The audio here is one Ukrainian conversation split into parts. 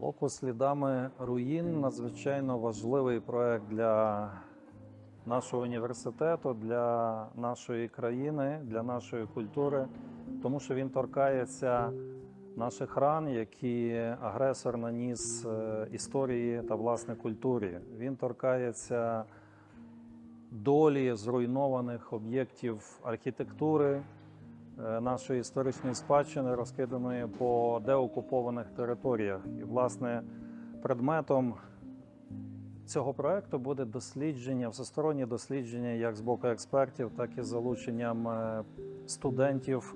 Око слідами руїн надзвичайно важливий проект для нашого університету, для нашої країни, для нашої культури, тому що він торкається наших ран, які агресор наніс е, історії та власне культурі. Він торкається долі зруйнованих об'єктів архітектури, нашої історичної спадщини, розкиданої по деокупованих територіях. І, власне, предметом цього проекту буде дослідження, всестороннє дослідження як з боку експертів, так і з залученням е, студентів.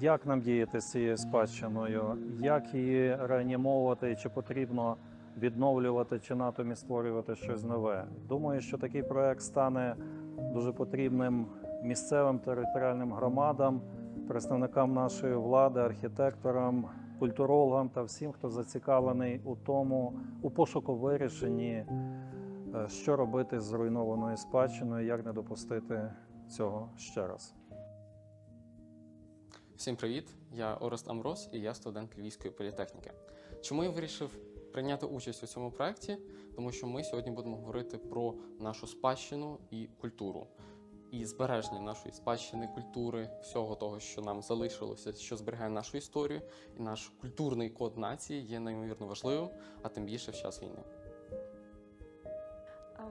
Як нам діяти з цією спадщиною, як її реанімовувати, чи потрібно відновлювати, чи натомі створювати щось нове. Думаю, що такий проект стане дуже потрібним місцевим територіальним громадам, представникам нашої влади, архітекторам, культурологам та всім, хто зацікавлений у тому, у пошуку вирішенні, е, що робити з зруйнованою спадщиною, як не допустити цього ще раз. Всім привіт! Я Орест Амрос і я студент Львівської політехніки. Чому я вирішив прийняти участь у цьому проєкті? Тому що ми сьогодні будемо говорити про нашу спадщину і культуру. І збереження нашої спадщини, культури, всього того, що нам залишилося, що зберігає нашу історію, і наш культурний код нації є неймовірно важливим, а тим більше в час війни.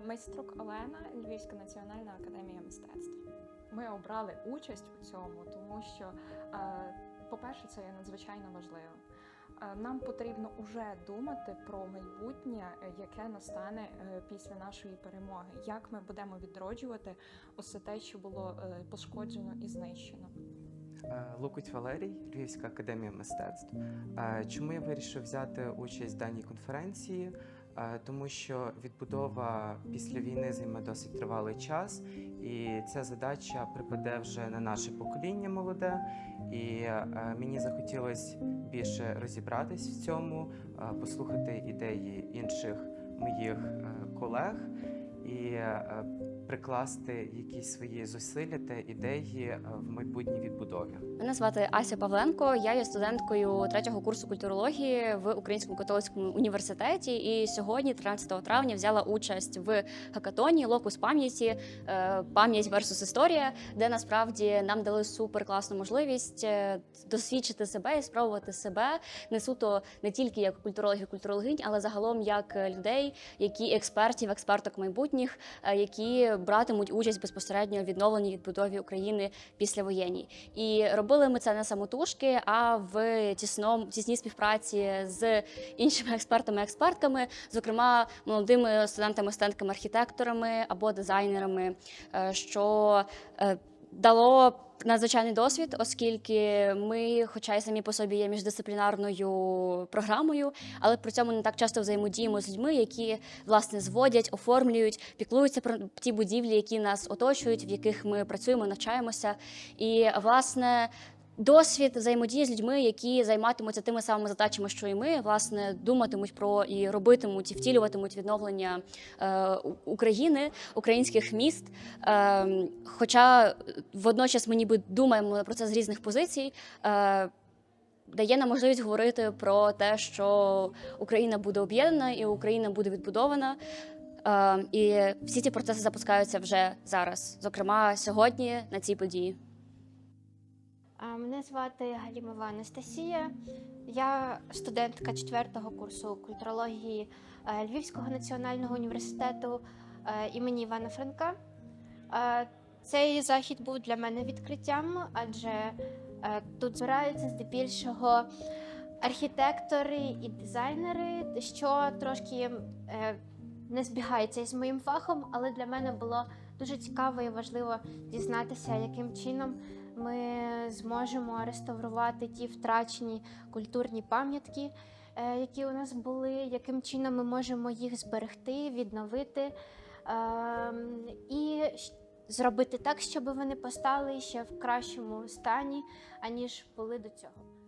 Майструк Олена, Львівська національна академія мистецтв. Ми обрали участь у цьому, тому що, по-перше, це є надзвичайно важливо. Е, Нам потрібно вже думати про майбутнє, е, яке настане е, після нашої перемоги. Як ми будемо відроджувати усе те, що було пошкоджено і знищено. Лукуть Валерій, Львівська академія мистецтв. Чому я вирішив взяти участь в даній конференції? Е, Тому що відбудова після війни займе досить тривалий час, і ця задача припаде вже на наше покоління молоде. І е, мені захотілося більше розібратись в цьому, е, послухати ідеї інших моїх колег і прикласти якісь свої зусилля та ідеї е, в майбутній відбудові. Мене звати Ася Павленко. Я є студенткою третього курсу культурології в Українському католицькому університеті. І сьогодні, 13 травня, взяла участь в хакатоні Локус пам'яті, е, пам'ять версус історія, де насправді нам дали супер класну можливість е, досвідчити себе і спробувати себе не суто не тільки як культурологів, культурологинь, але загалом як людей, які експертів, експерток майбутніх, які братимуть участь безпосередньо в відновленні відбудові України післявоєнній. І робили ми це не самотужки, а в тісному тісній співпраці з іншими експертами, експертками, зокрема молодими студентами, студентками, архітекторами або дизайнерами, е, що е, дало. Надзвичайний досвід, оскільки ми, хоча й самі по собі є міждисциплінарною програмою, але при цьому не так часто взаємодіємо з людьми, які власне зводять, оформлюють, піклуються про ті будівлі, які нас оточують, в яких ми працюємо, навчаємося. І власне. Досвід взаємодії з людьми, які займатимуться тими самими задачами, що і ми, власне, думатимуть про і робитимуть, і втілюватимуть відновлення е, України, українських міст. Е, хоча водночас ми ніби думаємо про це з різних позицій. Е, Дає нам можливість говорити про те, що Україна буде об'єднана і Україна буде відбудована. Е, і всі ці процеси запускаються вже зараз, зокрема сьогодні на цій події. Мене звати Галімова Анастасія. Я студентка четвертого курсу культурології е, Львівського національного університету е, імені Івана Франка. Е, Цей захід був для мене відкриттям, адже тут збираються здебільшого архітектори і дизайнери, що трошки не збігається із моїм фахом, але для мене було дуже цікаво і важливо дізнатися, яким чином ми зможемо реставрувати ті втрачені культурні пам'ятки, е, які у нас були, яким чином ми можемо їх зберегти, відновити ем, і зробити так, щоб вони постали ще в кращому стані, аніж були до цього.